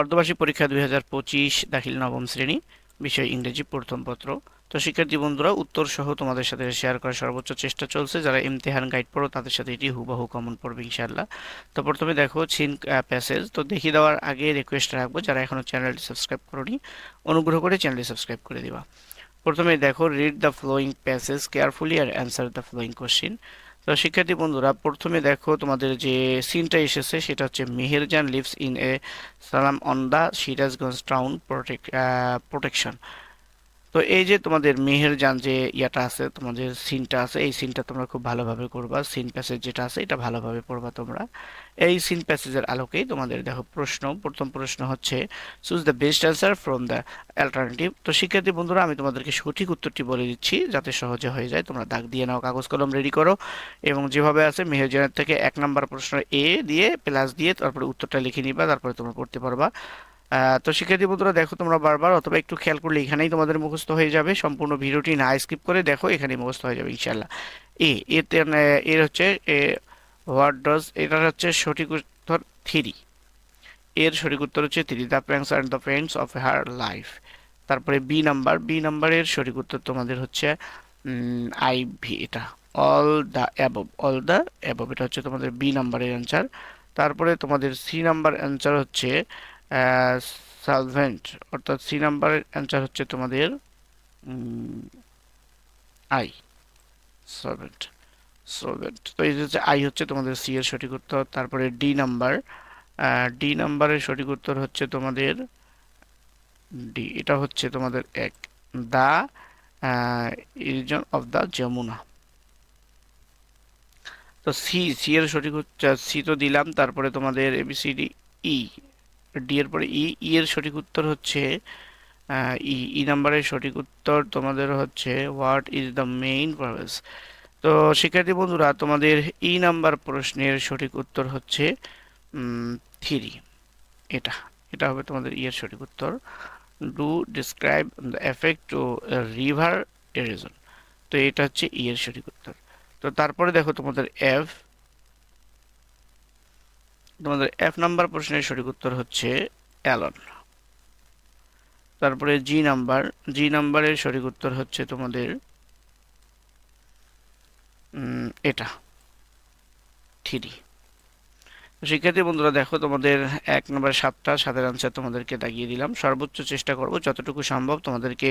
অর্ধবার্ষিক পরীক্ষা দুই হাজার পঁচিশ, দাখিল নবম শ্রেণি, বিষয় ইংরেজি, প্রথম পত্র। তো শিক্ষার্থী বন্ধুরা উত্তর সহ তোমাদের সাথে শেয়ার করার সর্বোচ্চ চেষ্টা চলছে। যারা ইমতেহান গাইড পড়ো, তাদের সাথে এটি হুবাহু কমন পড়বে ইনশাআল্লাহ। তো প্রথমে দেখো, ছিন প্যাসেজ তো দেখিয়ে দেওয়ার আগে রিকোয়েস্ট রাখব, যারা এখনও চ্যানেলটি সাবস্ক্রাইব করনি, অনুগ্রহ করে চ্যানেলটি সাবস্ক্রাইব করে দেওয়া প্রথমে দেখো read the following passage carefully R answer the following question তো শিক্ষার্থী বন্ধুরা, প্রথমে দেখো তোমাদের যে সিনটা এসেছে, সেটা হচ্ছে Meherjaan lives in a slum on the Sirajganj town protect protection তো এই যে তোমাদের মেহেরজান যে ইয়াটা আছে, তোমাদের সিনটা আছে, এই সিনটা তোমরা খুব ভালোভাবে করবা। সিন প্যাসেজ যেটা আছে, এটা ভালোভাবে পড়বা তোমরা। এই সিন প্যাসেজের আলোকেই তোমাদের দেখো প্রশ্ন। প্রথম প্রশ্ন হচ্ছে choose the best answer from the alternative তো শিক্ষার্থী বন্ধুরা, আমি তোমাদেরকে সঠিক উত্তরটি বলে দিচ্ছি, যাতে সহজে হয়ে যায়। তোমরা দাগ দিয়ে নাও, কাগজ কলম রেডি করো। এবং যেভাবে আছে মেহেরজানের থেকে এক নাম্বার প্রশ্ন এ দিয়ে প্লাস দিয়ে তারপরে উত্তরটা লিখে নিবা, তারপরে তোমরা পড়তে পারবা। তো শিক্ষার্থী বন্ধুরা, দেখো তোমরা বারবার, অথবা একটু খেয়াল করলে এখানেই তোমাদের মুখস্থ হয়ে যাবে। সম্পূর্ণ ভিডিওটি না স্কিপ করে দেখো, এখানেই মুখস্থ হয়ে যাবে ইনশাল্লাহ এ, এতে এর হচ্ছে হোয়াট ডজ এটার হচ্ছে সঠিক উত্তর থ্রি। এর সঠিক উত্তর হচ্ছে three the fans and the friends of her life তারপরে বি নাম্বার, বি নাম্বারের সঠিক উত্তর তোমাদের হচ্ছে আই ভি এটা। All the above all the above এটা হচ্ছে তোমাদের বি নাম্বারের অ্যান্সার তারপরে তোমাদের সি নাম্বার অ্যান্সার হচ্ছে সলভেন্ট অর্থাৎ সি নাম্বারের অ্যান্সার হচ্ছে তোমাদের আই সলভেন্ট সলভেন্ট তো এই হচ্ছে আই হচ্ছে তোমাদের সি এর সঠিক উত্তর, তারপরে ডি নাম্বার ডি নাম্বারের সঠিক উত্তর হচ্ছে তোমাদের ডি এটা হচ্ছে তোমাদের এক the reason of the Jamuna. তো সি সি এর সঠিক হচ্ছে সি তো দিলাম, তারপরে তোমাদের এবিসিডি ই ডি এর পরে ই ই এর সঠিক উত্তর হচ্ছে ই ই নাম্বারের সঠিক উত্তর তোমাদের হচ্ছে what is the main purpose তো শিক্ষার্থী বন্ধুরা, তোমাদের ই নাম্বার প্রশ্নের সঠিক উত্তর হচ্ছে থ্রি এটা এটা হবে তোমাদের ইয়ের সঠিক উত্তর। Do describe the effect to river erosion তো এটা হচ্ছে ই এর সঠিক উত্তর। তো তারপরে দেখো তোমাদের এফ তোমাদের এফ নাম্বার প্রশ্নের সঠিক উত্তর হচ্ছে অ্যালন। তারপরে জি নাম্বার জি নাম্বারের সঠিক উত্তর হচ্ছে তোমাদের এটা থ্রি শিক্ষার্থী বন্ধুরা, দেখো তোমাদের এক নম্বর সাতটা, সাতের আনসার তোমাদেরকে দাগিয়ে দিলাম। সর্বোচ্চ চেষ্টা করব যতটুকু সম্ভব তোমাদেরকে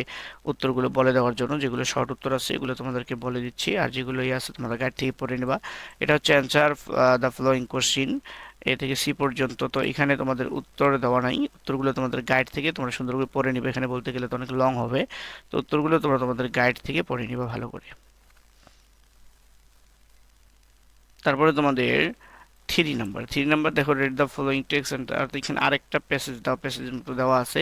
উত্তরগুলো বলে দেওয়ার জন্য। যেগুলো শর্ট উত্তর আছে, এগুলো তোমাদেরকে বলে দিচ্ছি। আর যেগুলো ইয়ে আছে, তোমাদের গাইড থেকে পড়ে নেবা। এটা হচ্ছে answer the following question A থেকে সি পর্যন্ত। তো এখানে তোমাদের উত্তর দেওয়া নাই। উত্তরগুলো তোমাদের গাইড থেকে তোমরা সুন্দর করে পড়ে নিবে। এখানে বলতে গেলে তো অনেক লং হবে। তো উত্তরগুলো তোমরা তোমাদের গাইড থেকে পড়ে নিবে ভালো করে। তারপরে তোমাদের থ্রি নাম্বার থ্রি নাম্বার দেখো রেড দ্য ফলোয়িং টেক্স আর এখানে আরেকটা প্যাসেজ দাও। প্যাসেজ দেওয়া আছে।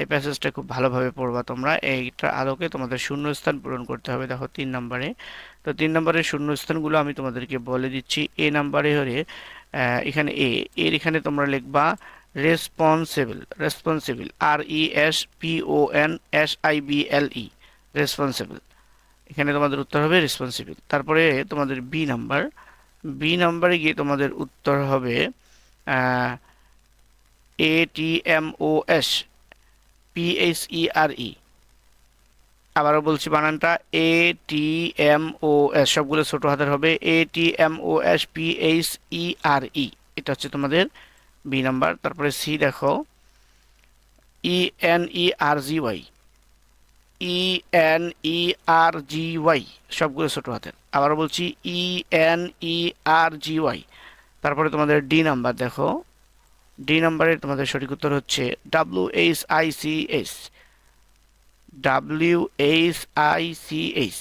এই প্যাসেজটা খুব ভালোভাবে পড়বা তোমরা। এইটার আলোকে তোমাদের শূন্যস্থান পূরণ করতে হবে। দেখো, তিন নম্বরে তো তিন নম্বরের শূন্যস্থানগুলো আমি তোমাদেরকে বলে দিচ্ছি। এ নাম্বারে হলে এখানে এ এর এখানে তোমরা লিখবা responsible responsible R E S P O N S I B L E responsible এখানে তোমাদের উত্তর হবে রেসপন্সিবল তারপরে তোমাদের বি নাম্বার বি নাম্বারে গিয়ে তোমাদের উত্তর হবে A T M O S P H E R E আবারও বলছি বানানটা এ টি এম ও এস সবগুলো ছোট হাতের হবে A T M O S P H E R E এটা হচ্ছে তোমাদের বি নাম্বার তারপরে সি দেখো E N E R G Y E N E R G Y সবগুলো ছোট হাতের। আবার বলছি ই N E R G Y তারপরে তোমাদের ডি নাম্বার দেখো ডি নাম্বারের তোমাদের সঠিক উত্তর হচ্ছে W H I C S W H I C H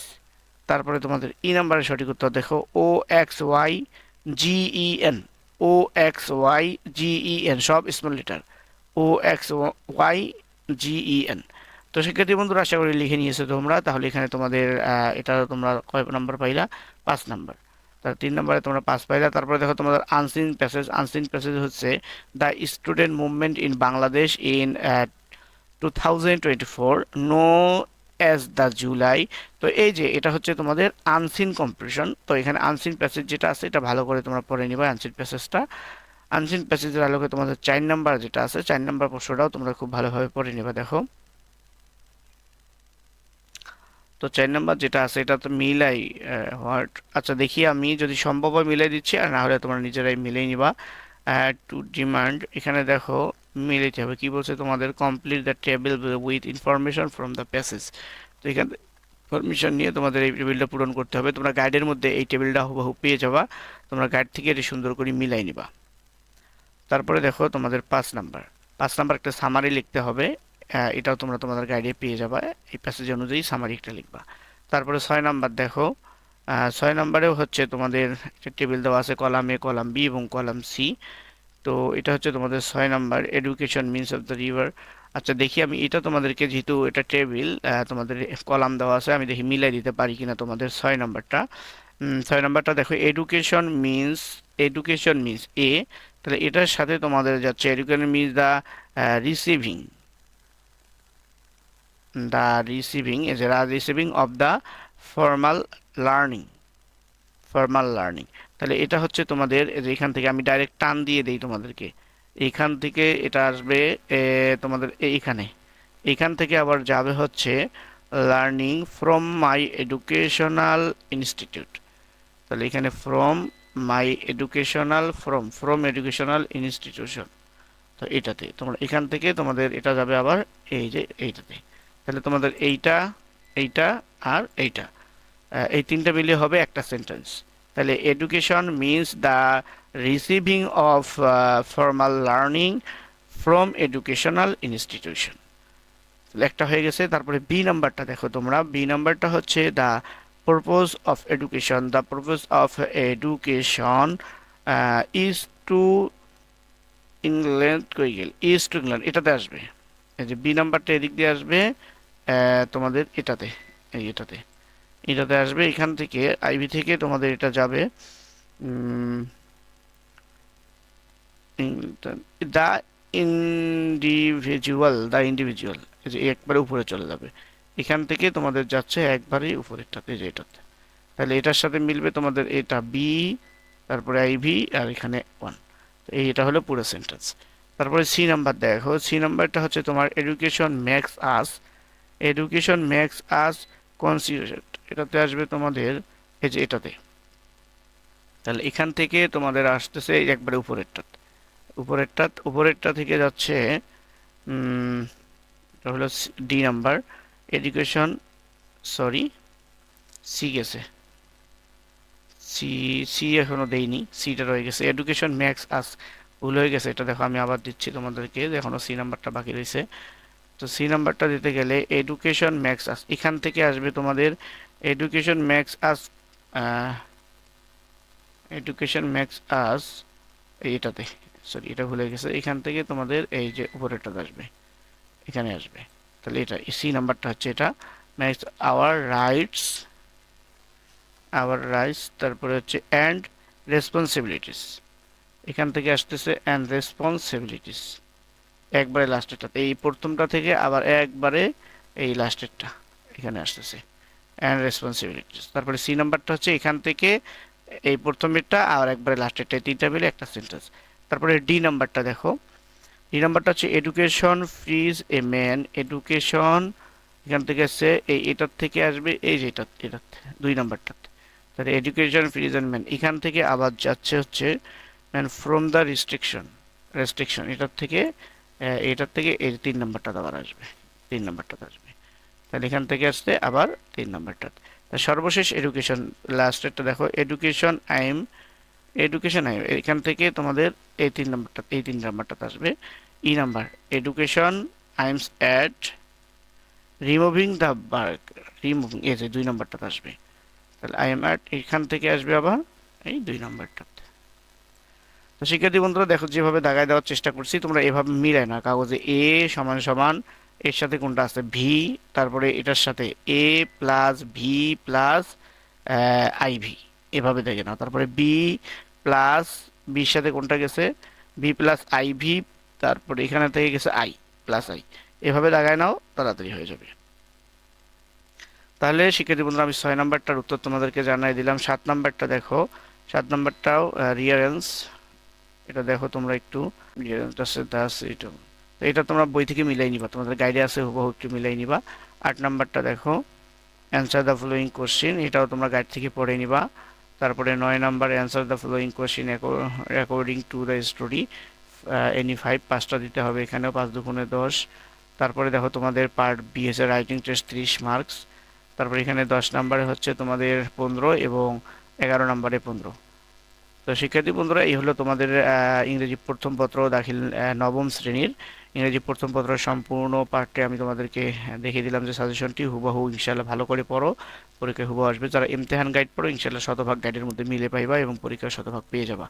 তারপরে তোমাদের ই নাম্বারের সঠিক উত্তর দেখো O X Y G E N O X Y G E N সব small letter O X Y G E N তো শিক্ষার্থী বন্ধুরা, আশা করি লিখে নিয়েছো তোমরা, তাহলে এখানে তোমাদের এটা তোমরা কয় নাম্বার পাইলা? পাঁচ নাম্বার তার তিন নম্বরে তোমরা পাস পাইলা। তারপরে দেখো তোমাদের আনসিন প্যাসেজ আনসিন প্যাসেজ হচ্ছে the student movement in Bangladesh in two thousand twenty four known as the July তো এই যে, এটা হচ্ছে তোমাদের আনসিন কম্পিটিশন তো এখানে আনসিন প্যাসেজ যেটা আছে, এটা ভালো করে তোমরা পড়ে নিবা আনসিন প্যাসেজটা আনসিন প্যাসেজের আলোকে তোমাদের চার নাম্বার যেটা আছে, চার নাম্বার প্রশ্নটাও তোমরা খুব ভালোভাবে পড়ে নেবে, দেখো। তো চার নাম্বার যেটা আছে, এটা তো মিলাই হোয়াট আচ্ছা দেখি আমি যদি সম্ভব হয় মিলাই দিচ্ছি, আর না হলে তোমরা নিজেরাই মিলাই নিবা। টু ডিমান্ড এখানে দেখো মিলাইতে হবে কি বলছে? তোমাদের complete the table with information from the passage তো এখানে পারমিশন নিয়ে তোমাদের এই টেবিলটা পূরণ করতে হবে। তোমরা গাইডের মধ্যে এই টেবিলটা হুবহু পেয়ে যাবা। তোমরা গাইড থেকে এটি সুন্দর করে মিলাই নিবা। তারপরে দেখো তোমাদের পাঁচ নাম্বার পাঁচ নাম্বার একটা সামারি লিখতে হবে। এটাও তোমরা তোমাদের গাইডে পেয়ে যাবা। এই প্যাসেজ অনুযায়ী সামারি একটা লিখবা। তারপরে ছয় নাম্বার দেখো। ছয় নাম্বারেও হচ্ছে তোমাদের একটা টেবিল দেওয়া আছে কলাম এ কলাম বি এবং কলাম সি তো এটা হচ্ছে তোমাদের ছয় number education means of the river আচ্ছা দেখি আমি, এটা তোমাদেরকে যেহেতু এটা টেবিল তোমাদের কলাম দেওয়া আছে, আমি দেখি মিলাই দিতে পারি কিনা তোমাদের ছয় নাম্বারটা। ছয় নাম্বারটা দেখো education means education means A তাহলে এটার সাথে তোমাদের যাচ্ছে education means the receiving the receiving as receiving of the formal learning formal learning তাহলে এটা হচ্ছে তোমাদের এখান থেকে আমি ডাইরেক্ট টান দিয়ে দেই তোমাদেরকে। এখান থেকে এটা আসবে তোমাদের এইখানে এখান। থেকে আবার যাবে হচ্ছে learning from my educational institute তাহলে এখানে from my educational from from educational institution তো এটাতে, তোমরা এখান থেকে তোমাদের এটা যাবে আবার এই যে এইটাতে। তাহলে তোমাদের এইটা এইটা আর এইটা। এই তিনটা মিলিয়ে হবে একটা সেন্টেন্স তাহলে education means the receiving of formal learning from educational institution একটা হয়ে গেছে, তারপরে বি নাম্বারটা দেখো তোমরা। বি নাম্বারটা হচ্ছে the purpose of education the purpose of education is to enlighten কই গেল? ইজ টু ইংল্যান্ড এটাতে আসবে। এই যে বি নাম্বারটা এদিক দিয়ে আসবে তোমাদের এটাতে, এই এটাতে। এটাতে আসবে, এখান থেকে আইভি থেকে তোমাদের এটা যাবে দ্য ইন্ডিভিজুয়াল দ্য ইন্ডিভিজুয়াল একবারে উপরে চলে যাবে। এখান থেকে তোমাদের যাচ্ছে একবারে উপরেরটাতে যে এটাতে। তাহলে এটার সাথে মিলবে তোমাদের এটা বি তারপরে আইভি আর এখানে ওয়ান এই এটা হলো পুরো সেন্টেন্স তারপরে সি নাম্বার দেখো। সি নাম্বারটা হচ্ছে তোমার education makes us education makes us considerate এটাতে আসবে তোমাদের এই যে এটাতে। তাহলে এখান থেকে তোমাদের আসতেছে একবারে উপরেরটা উপরেরটা উপরেরটা থেকে যাচ্ছে হলো D number education sorry C গেছে। সি সি এখনও দেইনি সিটা রয়ে গেছে। এডুকেশন ম্যাক্স আস, ভুল হয়ে গেছে, এটা দেখো আমি আবার দিচ্ছি তোমাদেরকে, যে এখনও সি নাম্বারটা বাকি রয়েছে। তো সি নাম্বারটা দিতে গেলে এডুকেশন ম্যাক্স আস, এখান থেকে আসবে তোমাদের education makes us education makes us এইটাতে সরি এটা ভুলে গেছে, এখান থেকে তোমাদের এই যে উপরেরটাতে আসবে, এখানে আসবে, তাহলে এটা সি নাম্বারটা হচ্ছে এটা makes our rights our rights তারপরে হচ্ছে অ্যান্ড রেসপন্সিবিলিটিস এখান থেকে আসতেছে অ্যান্ড রেসপন্সিবিলিটিস একবারে লাস্টেরটাতে এই প্রথমটা থেকে আবার একবারে এই লাস্টেরটা এখানে আসতেছে। অ্যান্ড রেসপন্সিবিলিটিস তারপরে সি নাম্বারটা হচ্ছে এখান থেকে এই প্রথমেরটা আর একবারে লাস্টেরটা তিনটা মিলে একটা সেন্টেন্স তারপরে ডি নাম্বারটা দেখো। ডি নাম্বারটা হচ্ছে education frees a man education এখান থেকে আসছে, এই এটার থেকে আসবে, এই যে এটা এটার দুই নাম্বারটাতে তাহলে এডুকেশন ফ্রিজ অ্যান্ড ম্যান এখান থেকে আবার যাচ্ছে হচ্ছে man from the restriction restriction এটার থেকে এটার থেকে এই তিন নাম্বারটা আবার আসবে, তিন নাম্বারটা আসবে। তাহলে এখান থেকে আসতে আবার তিন নাম্বারটা। তা সর্বশেষ এডুকেশন লাস্টেরটা দেখো এডুকেশন আইম এডুকেশন আইম এখান থেকে তোমাদের এই তিন নাম্বারটা, এই তিন নাম্বারটা আসবে। E number education aims at removing the bar removing এই যে দুই নাম্বারটা আসবে। তাহলে আই এম অ্যাট এখান থেকে আসবে আবার এই দুই নাম্বারটা। তো শিক্ষার্থী বন্ধুরা, দেখো যেভাবে দাগায় দেওয়ার চেষ্টা করছি, তোমরা এভাবে মিলায় না। কাগজে এ সমান সমান, এর সাথে কোনটা আছে? ভি তারপরে এটার সাথে A plus V plus I V এভাবে দেখে নাও। তারপরে বি প্লাস বির সাথে কোনটা গেছে? বি প্লাস আইভি তারপরে এখানে থেকে গেছে আই প্লাস আই এভাবে দাগায় নাও, তাড়াতাড়ি হয়ে যাবে। তাহলে শিক্ষার্থী বন্ধুরা, আমি ছয় নাম্বারটার উত্তর তোমাদেরকে জানাই দিলাম। সাত নাম্বারটা দেখো, সাত নাম্বারটাও রিয়ারেন্স এটা দেখো তোমরা একটু এটা এটা। তোমরা বই থেকে মিলাই নিবা, তোমাদের গাইডে আছে, হুবহু একটু মিলাই নিবা। আট নাম্বারটা দেখো অ্যান্সার দ্য ফলোয়িং কোশ্চেন এটাও তোমরা গাইড থেকে পড়ে নিবা। তারপরে নয় number answer the following question according to the story any five পাঁচটা দিতে হবে এখানেও, পাঁচ দুগুণে দশ। তারপরে দেখো তোমাদের পার্ট বিএস এর রাইটিং টেস্ট ত্রিশ মার্কস তারপরে এখানে দশ নাম্বারে হচ্ছে তোমাদের পনেরো এবং এগারো নাম্বারে পনেরো। তো শিক্ষার্থী বন্ধুরা, এই হলো তোমাদের ইংরেজি প্রথম পত্র দাখিল নবম শ্রেণির। ইংরেজি প্রথম পত্র সম্পূর্ণ পাঠটি আমি তোমাদেরকে দেখিয়ে দিলাম যে সাজেশনটি হুবাহু ইনশাল্লাহ ভালো করে পড়ো। পরীক্ষায় হুবাহু আসবে। যারা ইমতেহান গাইড পড়ো ইনশাল্লাহ শতভাগ গাইডের মধ্যে মিলে পাইবা এবং পরীক্ষার শতভাগ পেয়ে যাবা।